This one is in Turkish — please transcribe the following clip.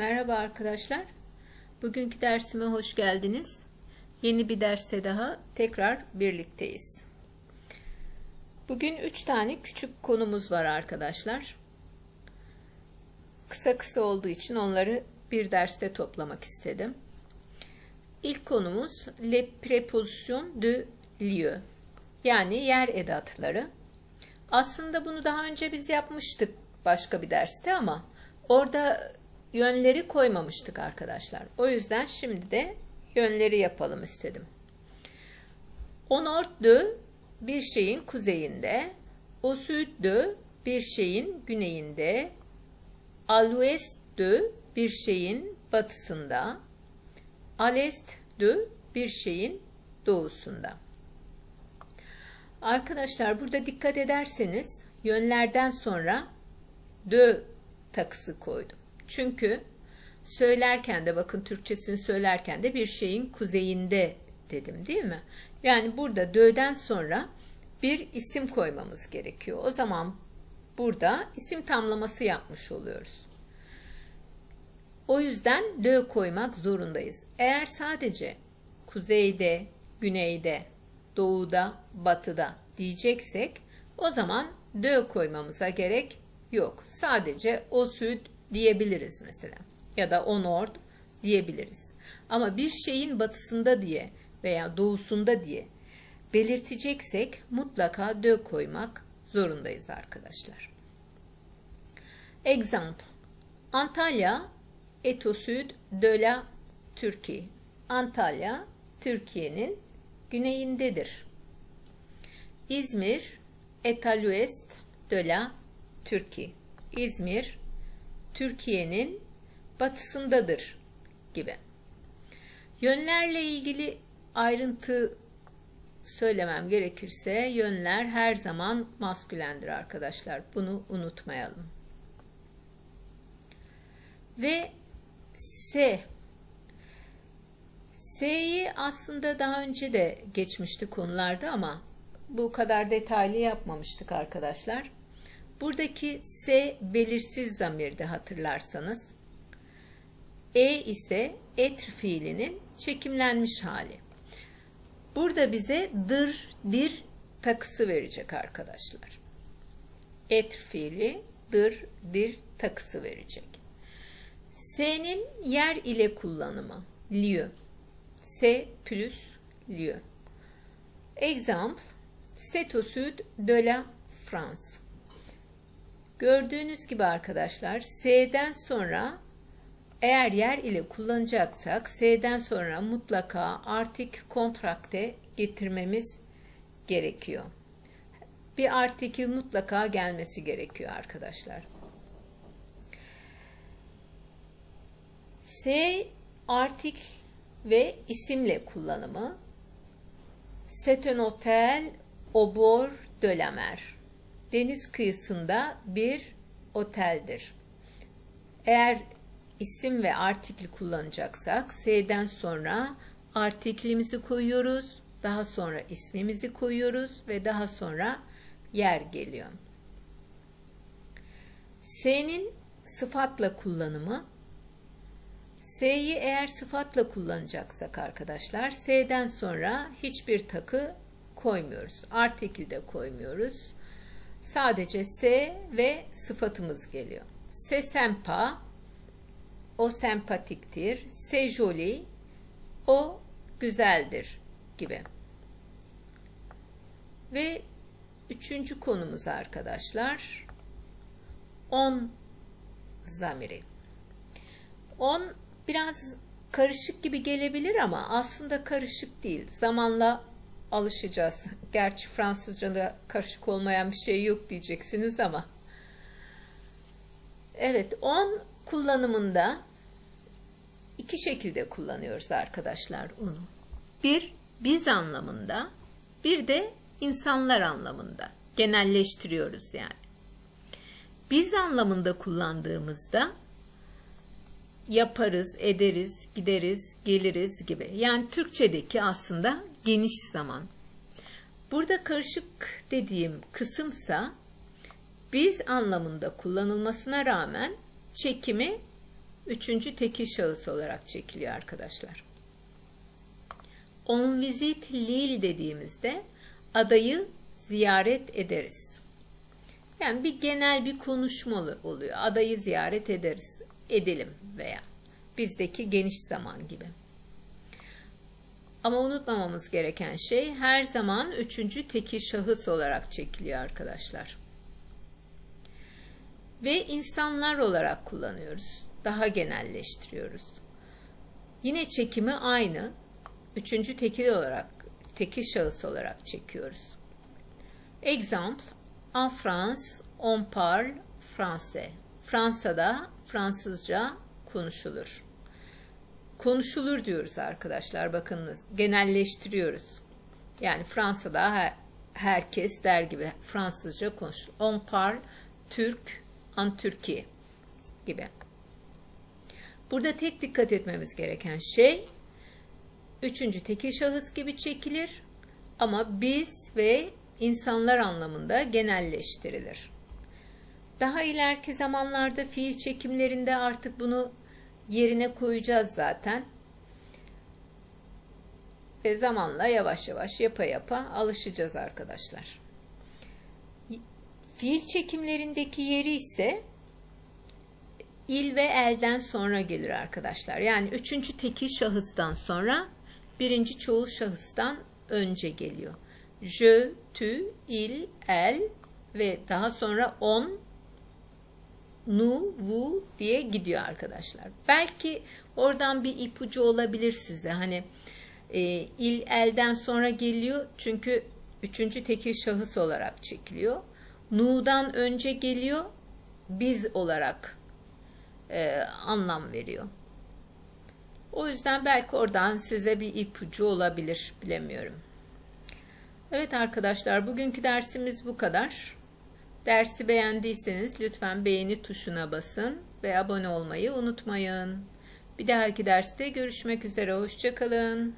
Merhaba arkadaşlar. Bugünkü dersime hoş geldiniz. Yeni bir derste daha tekrar birlikteyiz. Bugün 3 tane küçük konumuz var arkadaşlar. Kısa kısa olduğu için onları bir derste toplamak istedim. İlk konumuz le préposition de lieu. Yani yer edatları. Aslında bunu daha önce biz yapmıştık başka bir derste ama orada yönleri koymamıştık arkadaşlar. O yüzden şimdi de yönleri yapalım istedim. Nord de bir şeyin kuzeyinde, au sud de bir şeyin güneyinde, à de bir şeyin batısında, à de bir şeyin doğusunda. Arkadaşlar burada dikkat ederseniz yönlerden sonra de takısı koydum. Çünkü söylerken de bakın Türkçesini söylerken de bir şeyin kuzeyinde dedim değil mi? Yani burada dö'den sonra bir isim koymamız gerekiyor. O zaman burada isim tamlaması yapmış oluyoruz. O yüzden dö koymak zorundayız. Eğer sadece kuzeyde, güneyde, doğuda, batıda diyeceksek o zaman dö koymamıza gerek yok. Sadece o süt diyebiliriz mesela. Ya da o nord diyebiliriz. Ama bir şeyin batısında diye veya doğusunda diye belirteceksek mutlaka dö koymak zorundayız arkadaşlar. Exemple. Antalya est au sud de la Türkiye. Antalya Türkiye'nin güneyindedir. İzmir est à l'ouest de la Türkiye. İzmir Türkiye'nin batısındadır gibi. Yönlerle ilgili ayrıntı söylemem gerekirse yönler her zaman maskülendir arkadaşlar. Bunu unutmayalım. Ve S. S'yi aslında daha önce de geçmişti konularda ama bu kadar detaylı yapmamıştık arkadaşlar. Buradaki S belirsiz zamirde hatırlarsanız. E ise et fiilinin çekimlenmiş hali. Burada bize dır, dir takısı verecek arkadaşlar. Et fiili dır, dir takısı verecek. S'nin yer ile kullanımı lieu. S plus lieu. Exemple, c'est au sud de la France. Gördüğünüz gibi arkadaşlar S'den sonra eğer yer ile kullanacaksak S'den sonra mutlaka artik kontrakte getirmemiz gerekiyor. Bir artikül mutlaka gelmesi gerekiyor arkadaşlar. S artikl ve isimle kullanımı C'est un hôtel au bord de deniz kıyısında bir oteldir. Eğer isim ve artikli kullanacaksak S'den sonra artiklimizi koyuyoruz, daha sonra ismimizi koyuyoruz ve daha sonra yer geliyor. S'nin sıfatla kullanımı S'yi eğer sıfatla kullanacaksak arkadaşlar S'den sonra hiçbir takı koymuyoruz. Artikli de koymuyoruz. Sadece S ve sıfatımız geliyor. Se sempa, o sempatiktir. Se joli, o güzeldir gibi. Ve üçüncü konumuz arkadaşlar. On zamiri. On biraz karışık gibi gelebilir ama aslında karışık değil. Zamanla alışacağız. Gerçi Fransızca'da karışık olmayan bir şey yok diyeceksiniz ama. Evet, on kullanımında iki şekilde kullanıyoruz arkadaşlar onu. Bir, biz anlamında, bir de insanlar anlamında. Genelleştiriyoruz yani. Biz anlamında kullandığımızda yaparız, ederiz, gideriz, geliriz gibi. Yani Türkçedeki aslında geniş zaman. Burada karışık dediğim kısımsa biz anlamında kullanılmasına rağmen çekimi üçüncü tekil şahıs olarak çekiliyor arkadaşlar. On visit Lille dediğimizde adayı ziyaret ederiz. Yani bir genel bir konuşma oluyor. Adayı ziyaret ederiz, edelim veya bizdeki geniş zaman gibi. Ama unutmamamız gereken şey her zaman üçüncü tekil şahıs olarak çekiliyor arkadaşlar. Ve insanlar olarak kullanıyoruz. Daha genelleştiriyoruz. Yine çekimi aynı. Üçüncü tekil olarak, tekil şahıs olarak çekiyoruz. Exemple, en France, on parle français. Fransa'da Fransızca konuşulur. Konuşulur diyoruz arkadaşlar bakınız. Genelleştiriyoruz. Yani Fransa'da her, herkes der gibi Fransızca konuşur. On parle Türk en Türkiye gibi. Burada tek dikkat etmemiz gereken şey üçüncü tekil şahıs gibi çekilir ama biz ve insanlar anlamında genelleştirilir. Daha ileriki zamanlarda fiil çekimlerinde artık bunu yerine koyacağız zaten. Ve zamanla yavaş yavaş yapa yapa alışacağız arkadaşlar. Fiil çekimlerindeki yeri ise il ve elden sonra gelir arkadaşlar. Yani üçüncü tekil şahıstan sonra birinci çoğul şahıstan önce geliyor. Je, tu, il, el ve daha sonra on, nu, vu diye gidiyor arkadaşlar. Belki oradan bir ipucu olabilir size. Hani e, il elden sonra geliyor çünkü üçüncü tekil şahıs olarak çekiliyor. Nu'dan önce geliyor biz olarak e, anlam veriyor. O yüzden belki oradan size bir ipucu olabilir bilemiyorum. Evet arkadaşlar bugünkü dersimiz bu kadar. Dersi beğendiyseniz lütfen beğeni tuşuna basın ve abone olmayı unutmayın. Bir dahaki derste görüşmek üzere. Hoşçakalın.